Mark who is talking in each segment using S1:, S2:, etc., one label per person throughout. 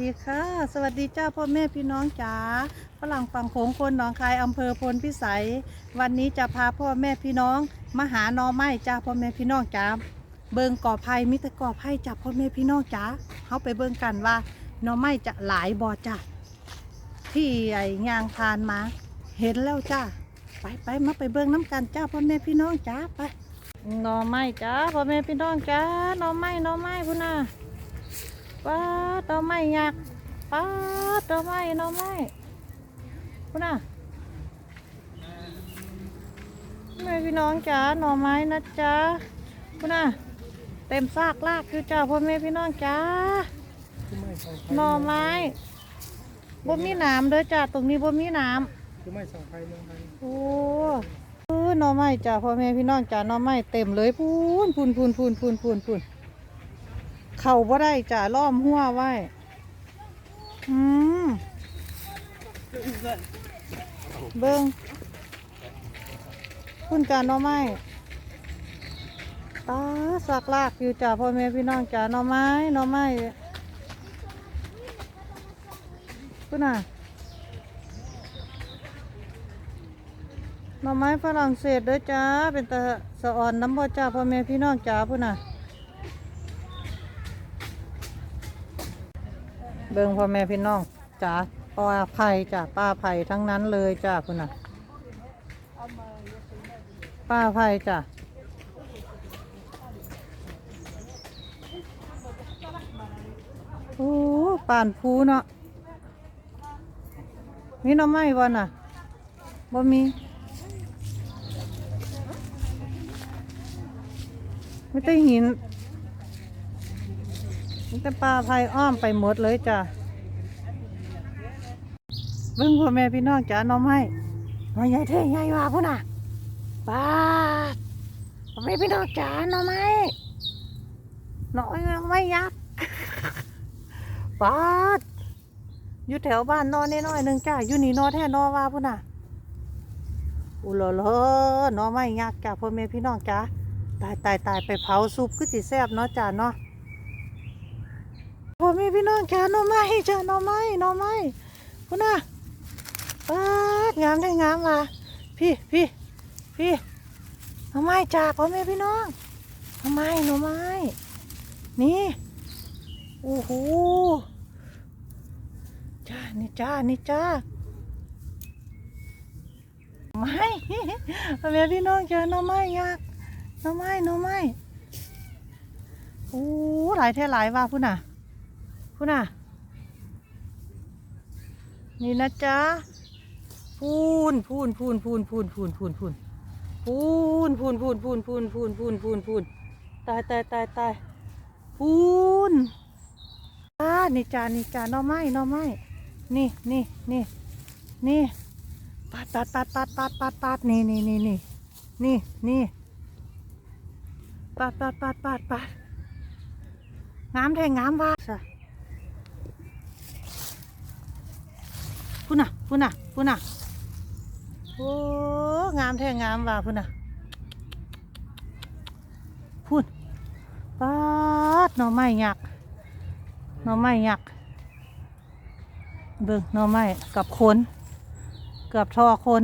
S1: ดีค่ะ สวัสดีเจ้าพ่อแม่พี่น้องจ๋าฝรั่งฝั่งโขงคนหนองคายอำเภอพลพิสัย วันนี้จะพาพ่อแม่พี่น้องมาหาหนอไม้จ้าพ่อแม่พี่น้องจ๋าเบิงก่อไผ่มิตรก่อไผ่จ้าพ่อแม่พี่น้องจ๋าเขาไปเบิงกันว่าหนอไม้จะหลายบ่อจ้าที่ไอ้ยางพานมา เห็นแล้วจ้าไปไปมาไปเบิงน้ำกันจ้าพ่อแม่พี่น้องจ๋าไปหนอไม้จ้าพ่อแม่พี่น้องจ๋าหนอไม้หนอไม้พุ่นน่ะ ป้าดหน่อไม้ยักป้าดหน่อไม้น่อไม้คุณน่ะแม่พี่น้องจ๋าหน่อไม้นะจ๊ะคุณน่ะเต็มซากลากคือจ้าพ่อแม่พี่น้องจ๋าหน่อไม้บ่มีหน้ำเด้อจ้าตรงนี้บ่มีหน้
S2: คือไม่สังไฟเมืองไทยำ
S1: โอ้เออหน่อไม้จ้าพ่อแม่พี่น้องจ๋าหน่อไม้เต็มเลยพูนพูนพูนพูนพูนพูนพูน เข่าบ่ได้จ้ะล้อมหัวไว้ อืมเบิ้งคุณจานหน่อไม้ตาสักลากอยู่จ้ะพ่อแม่พี่น้องจ้ะหน่อไม้น่อไม้คุณน่ะน่อไม้ฝรั่งเศสเด้อจ้าเป็นตาสะอ่อนน้ำบ่จ้าพ่อแม่พี่น้องจ้าพุ่นน่ะ เบิ่งพ่อแม่พี่น้องจ้าป้าไผ่จ้าป้าไผ่ทั้งนั้นเลยจ้าคุณน่ะป้าไผ่จ้าโอ้ป่านภูเนาะมีหน้ำไม้บ่น่ะบ่มีไม่ได้หิน นแต่ปลาไผ่อ้อมไปหมดเลยจ้ะเบิ่งพ่อแม่พี่น้องจ้ะน้องไม้น้องใหญ่เท่ใหญ่ว่าพุ่นน่ะปาพ่อแม่พี่น้องจ้ะน้องไม้น้องไม้ยักษ์ปาอยู่แถวบ้านนอนน้อยหนึ่งจ้ะอยู่นี่นอนแท้นอนว่าพุ่นน่ะอุลลหน้องไม้ยักจ้ะพ่อแม่พี่น้องจ้ะตายตายตายไปเผาซุปก็สิแซ่บเนาะจ้ะเนาะ พี่น้องจ้าหน่อไม้จ้าหน่อไม้หน่อไม้คุณน่ะปาดงามได้งามว่ะพี่พี่พี่หน่อไม้จ้าพ่อแม่พี่น้องหน่อไม้หน่อไม้ นี่โอ้โหจ้านี่จ้านี่จ้าไม้พ่อแม่พี่น้องจ้าหน่อไม้ยักหน่อไม้หน่อไม้โอ้หลายแท่หลายว่าพุ่นน่ะ พูน่ะ นี่นะจ๊ะ พูนพูนพูนพูนพูนพูนพูนพูนพูนพูนพูนพูนพูนพูนพูนพูนพูนตายตายตายตายพูนอ่านี่จ้านี่จ้าน่อไม้น่อไม้นี่นี่นี่นี่ปัดปัดปัดปัดปัดปัดปัดนี่นี่นี่นี่นี่นี่ปัดปัดปัดปัดปัดงามแท้งามว่าซะ พุ่นน่ะพุ่นน่ะพุ่นน่ะโอ้งามแท้งามว่ะพุ่นน่ะพุ่นปาดหน่อไม้ยักหน่อไม้ยักเบิ่งหน่อไม้กับคนเกือบทอคน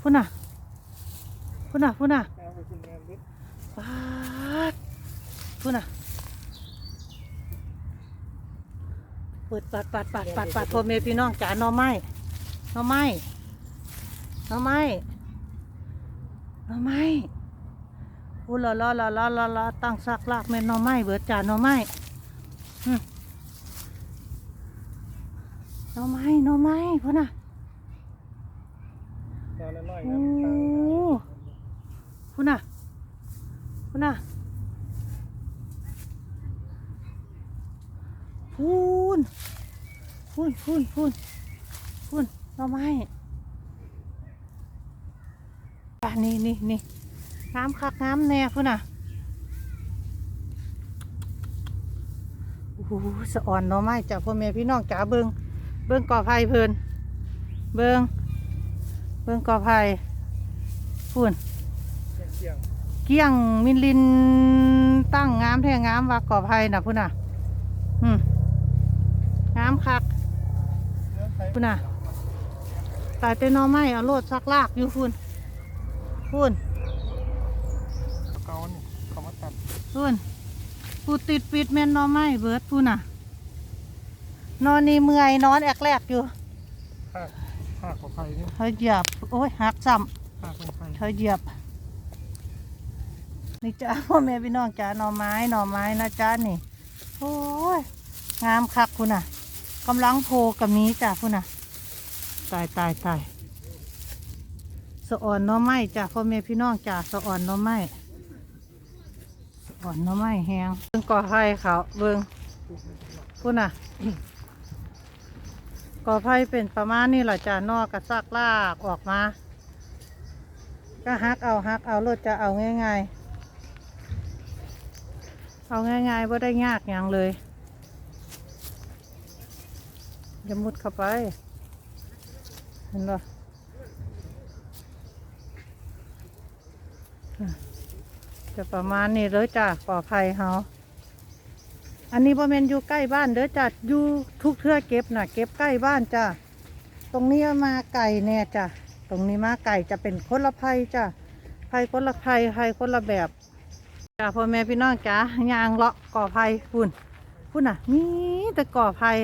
S1: พุ่นน่ะพุ่นน่ะพุ่นน่ะ
S2: ปคุณงานรถ
S1: ปาดพุ่นน่ะ เปิดปัดปัดปัดปัดปัดพ่อแม่พี่น้องจ๋าหน่อไม้หน่อไม้หน่อไม้หน่อไม้อู้ละละละละละละตั้งซักลากแม่นหน่อไม้เบิดจ๋าหน่อไม้อืมหน่อไม้หน่อไม้พุ่นน่ะ
S2: ตอนละน้อย
S1: โอ้
S2: นะ
S1: พุ่นน่ะพุ่นน่ะ พูนพูนพูนพูนพูนหน่อไม้อ่นี่นี่นี่น้ำคักน้ำแน่พุ่นน่ะโอ้โหสะอ่อนหน่อไม้จากพ่อแม่พี่น้องจ๋าเบิงเบิงก่อไผ่เพลินเบิงเบิงก่อไผ่พูน
S2: เที่ยง
S1: เกี้ยงมินลินตั้งงามแท้งามว่ากอบไผ่น่ะพุ่นน่ะอืมามคัก
S2: เนื้อไข่
S1: พุ่นน่ะตายแต่หนอไม้เอาโลดซักลากอยู่พุ่นพุ่น
S2: เกาเนี่ยเขามาตัด
S1: พุ่นผู้ติดปิดแม่นหนอไม้เบิดพุ่นน่ะ นอนนี่เมื่อยนอนแอกแลกอยู่
S2: หักหักของไข่เนี่ย
S1: เธอเหยียบ โอ้ยหักซ้
S2: หักของไข่ำ
S1: เธอเหยียบนี่จ้าพ่อแม่พี่น้องจ้าหน่อไม้หน่อไม้นะจ้านี่ โอ้ย งามคักคุณน่ะ กำลังโพกับมีจ้าคุณน่ะ ตายตายตายสะอ่อนน่อไม้จ้าพ่อแม่พี่น้องจ้าสะอ่อนน่อไม้สะอ่อนน่อไม้แหงเบิ่งก่อไผ่เขาเบิ่งคุณน่ะก่อไผ่เป็นประมาณนี้แหละจ้านอกกระซากลากออกมา ก็ฮักเอาฮักเอารถจะเอาง่ายๆ เอาง่ายๆว่าได้ยากอย่างเลย อย่ามุดเข้าไป เห็นปะจะประมาณนี้เลยจ้ะปลอดภัยเฮาอันนี้บ่แม่นอยู่ใกล้บ้านเด้อจ้ะอยู่ทุกเทื่อเก็บน่ะเก็บใกล้บ้านจ้ะตรงนี้มาไก่แน่จ้ะตรงนี้มาไก่จะเป็นคนละภัยจ้ะภัยคนละภัยภัยคนละแบบจ้ะพ่อแม่พี่น้องจ้ะยางเลาะก่อภัยพุ่นพุ่นน่ะมีแต่ก่อภัย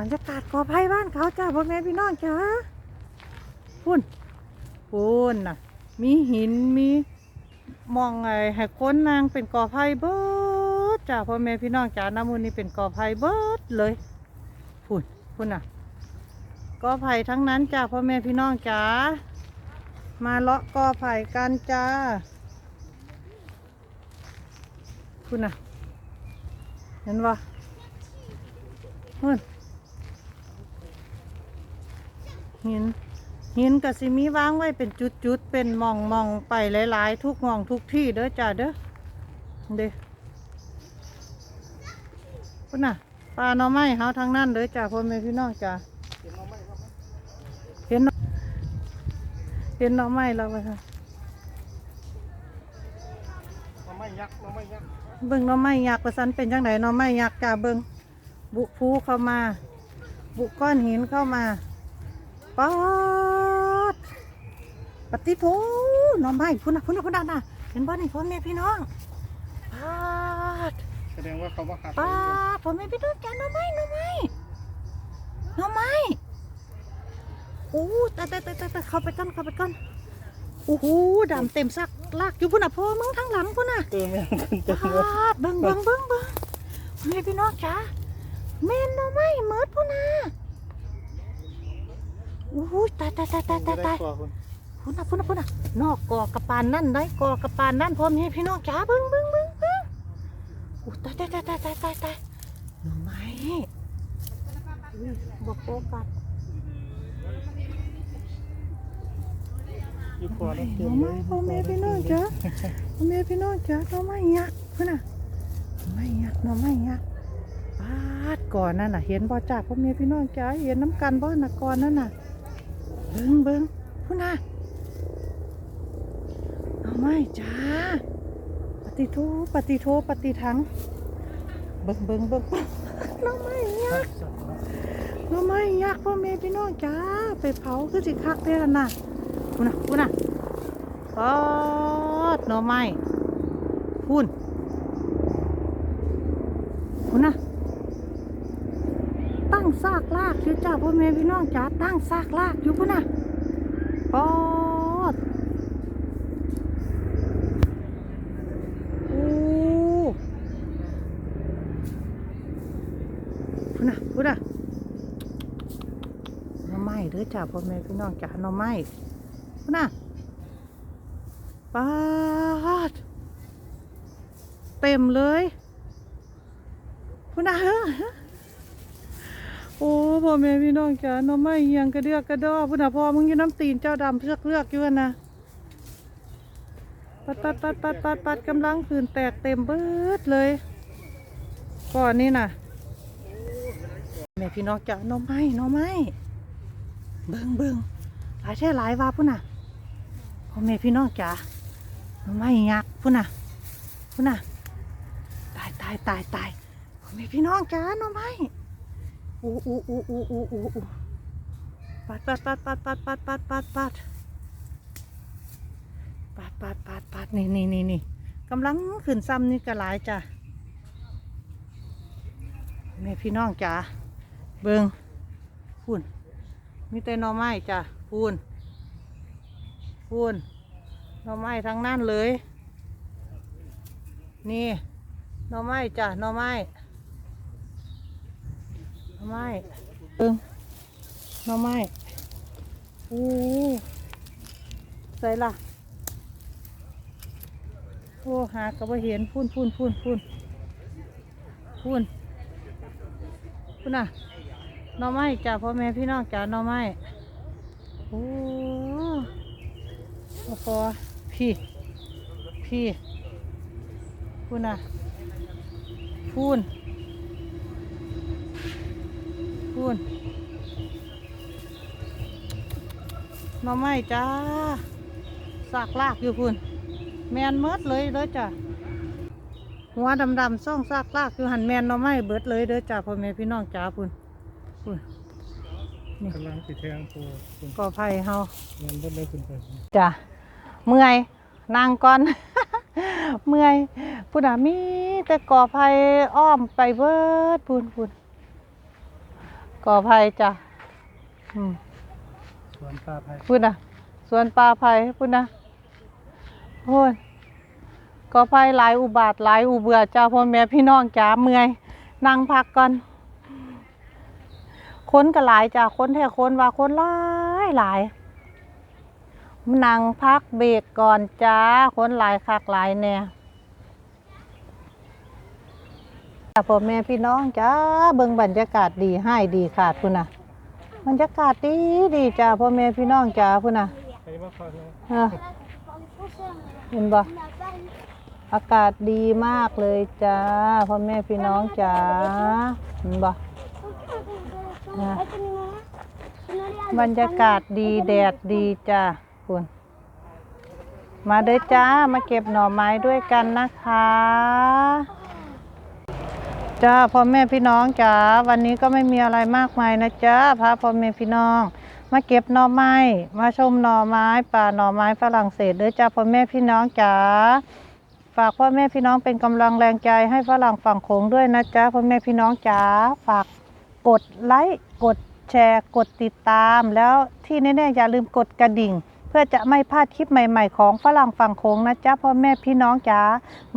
S1: บรรยากาศกอไผ่บ้านเขาจ้าพ่อแม่พี่น้องจ้าพุ่นพุ่นน่ะ มีหินมีมองไงให้ค้นนางเป็นกอไผ่เบิดจ้าพ่อแม่พี่น้องจ้าน้ำมูลนี่เป็นกอไผ่เบิดเลยพุ่นพุ่นน่ะกอไผ่ทั้งนั้นจ้าพ่อแม่พี่น้องจ้ามาเลาะกอไผ่กันจ้าพุ่นน่ะเห็นปะพุ่น หินหินกับสิมีวางไว้เป็นจุดๆ เป็นมองมองๆไปหลายๆ ทุกมองทุกที่เด้อจ้าเด้อเด้อพุ่นน่ะปลาหน่อไม้เฮาทางนั้นเด้อจ้าพ่อแม่พี่น้องจ้า
S2: เห็นน้องไมครับ
S1: เห็นหน่อไม้แล้วว่าซั่น
S2: น้อไม้ยักษ์น้อไม้ยักษ์
S1: เบิ่งหน่อไม้ยักษ์ว่าซั่นเป็นจังไดหน่อไม้ยักษ์จ้าเบิ่งบุภูเข้ามา บุก้อนหินเข้ามา ป๊อดปฏิโทหน่อไม้พุ่นน่ะพุ่นน่ะพุ่นน่ะน่ะเห็นบ่นี่พ่อแม่พี่น้องป๊าด
S2: แสดงว่าเขามาหัก
S1: ป้าผมไม่ไปดูแกหน่อไม้หน่อไม้หน่อไม้โอ้ตายตายตายตายตายเข้าไปก่อนเข้าไปก่อนโอ้โหดำเต็มซักลากอยู่พุ่นน่ะพ่อมึงทั้งหลังพุ่นน่ะ
S2: เติมไม่ขึ้นเติม
S1: ปาดเบิ่งเบิ่งเบิ่งเบิ่งพ่อแม่พี่น้องจ้าแม่นหน่อไม้เมิดพุ่นน่ะโอ้โหตายตายตายตายตายตาย
S2: ตัวคุณ
S1: พุ่นน่ะพุ่นน่ะพุ่นน่ะนอกกอกระปานนั่นได้กอกระปานนั่นพ่อแม่พี่น้องจ้าเบิ่งเบิ่งเบิ่งเบิ่งโอ้ตายตายตายตายตายตายตายหน่อไม้อุ้ยบอกโฟกัส
S2: อยู่ขวา
S1: ห
S2: แล้วเติ
S1: น่อ
S2: ม
S1: ไม้พ่อแม่พี่น้องจ้าพ่อแม่พี่น้องจ้าหน่อไม้ยักษ์พุ่นน่ะหน่อไม้ยักษ์หน่อไม้ยักษ์ปาดก่อนนั่นน่ะ เห็นบ่จ้าพ่อแม่พี่น้องจ้าเห็นน้ำกันบ่น่ะก่อนนั่นน่ะ เบิ่งเบิ่งพุ่นน่ะหน่อไม้จ้าปฏิโทปฏิโทปฏิทังเบิ่งเบิ่งเบิ่งหน้องไม้ยักษ์หน้องไม้ยักพ่อแม่พี่น้องจ้าไปเผาคือสิคักเท่านั้นน่ะคุณน่ะคุณน่ะปอดหน่อไม้คุณคุณน่ะ ตั้งซากลากอยู่จ้าพ่อแม่พี่น้องจ้าตั้งซากลากอยู่คุณน่ะปอดโอ้พุ่นน่ะพุ่นน่ะหน่อไม้เด้อจ้าพ่อแม่พี่น้องจ้าหน่อไม้พุ่นน่ะปาดเต็มเลยพุ่นน่ะเฮ้อ โอ้พ่อแม่พี่น้องจ้าน่องไม้เฮียงกระเดือกกระดอพุ่นน่ะพ่อมึงอยืนน้ำตีนเจ้าดำเลือกเลือกอยู่นะปัดปัดปัดปัดปัดปัดกำลังคืนแตกเต็มเบิดเลย ก่อนนี่น่ะแม่พี่น้องจ๋าน้องไม้หน้องไม้เบิ่งเบิ่งหลายแท่หลายว่าพุ่นน่ะพ่อแม่พี่น้องจ๋าน้องไม้ยักพุ่นน่ะพุ่นน่ะตายตายตายตายพ่อแม่พี่น้องจ๋าน้องไม้ อู้อู้อู้อู้อู้อู้อู้ปัดปัดปัดปัดปัดปัดปัดปัดปัดปัดปัดปัดปัดนี่นี่นี่นี่กำลังขึ้นซ้ำนี่กระหลายจ้ะแม่พี่น้องจ้ะเบิงพูนมีแต่น่อไม้จ้ะพูนพูนน่อไม้ทั้งนั้นเลย นี่น่อไม้จ้ะน่อไม้ น่อไม้เอิงหน่อไม้อู้ใส่ละโอ้หากระบเห็นพุ่นพุ่นพุ่นพุ่นพุ่นพุ่นน่ะหน่อไม้จ้ะพ่อแม่พี่น้องจ้ะหน่อไม้โอ้โอ้โหพี่พี่พูนน่ะพูน พูนหน่อไม้จ้าสากลากอยู่พูนแมนเมิดเลยเด้อจ้ะหัวดำๆซ่องซากลากอยู่หันแมนหน่อไม้เบิดเลยเด้อจ้ะพ่อแม่พี่น้องจ้าพูนพูน
S2: กำลังติดแทงปูคุณ
S1: ก่อไผ่เฮา
S2: เงินเบิดเลยคุณไป
S1: จ้ะเมื่อยนั่งก่อนเมื่อยพูดอะมีแต่ก่อไผ่อ้อมไปเบิดพูนพูน ก่อไผ่จ้ะอืม
S2: สวนตาไผ่
S1: พูดอะสวนปลาไผ่พูดนะโอ้ยก่อไผ่หลายอุบาทหลายอุเบื่อจ้าพ่อแม่พี่น้องจ้าเมื่อยนั่งพักก่อนคนก็หลายจ้าคนแท้คนว่าคนหลายหลายนั่งพักเบรกก่อนจ้าคนหลายคักหลายแน่ พ่อแม่พี่น้องจ้าเบิ่งบรรยากาศดีให้ดีขาดพุ่นน่ะ บรรยากาศดีดีจ้าพ่อแม่พี่น้องจ้าพุ่นน่ะ
S2: ใครมาฟัง
S1: อะเห็นบ่อากาศดีมากเลยจ้าพ่อแม่พี่น้องจ้าเห็นบ่บรรยากาศดีแดดดีจ้าคุณมาเด้อจ้ามาเก็บหน่อไม้ด้วยกันนะคะ จ้าพ่อแม่พี่น้องจ้าวันนี้ก็ไม่มีอะไรมากมายนะจ้าพาพ่อแม่พี่น้อง มาเก็บหน่อไม้ มาชมหน่อไม้ป่าหน่อไม้ฝรั่งเศสเด้อจ้าพ่อแม่พี่น้องจ้าฝากพ่อแม่พี่น้องเป็นกำลังแรงใจให้ฝรั่งฝั่งโขงด้วยนะจ้าพ่อแม่พี่น้องจ้าฝากกดไลค์กดแชร์กดติดตาม แล้วที่แน่ๆอย่าลืมกดกระดิ่งเพื่อจะไม่พลาดคลิปใหม่ ๆ ของฝรั่งฝั่งโขงนะจ้าพ่อแม่พี่น้องจ้า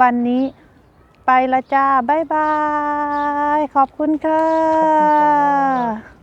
S1: วันนี้ ไปละจ้า บ๊ายบาย ขอบคุณค่ะ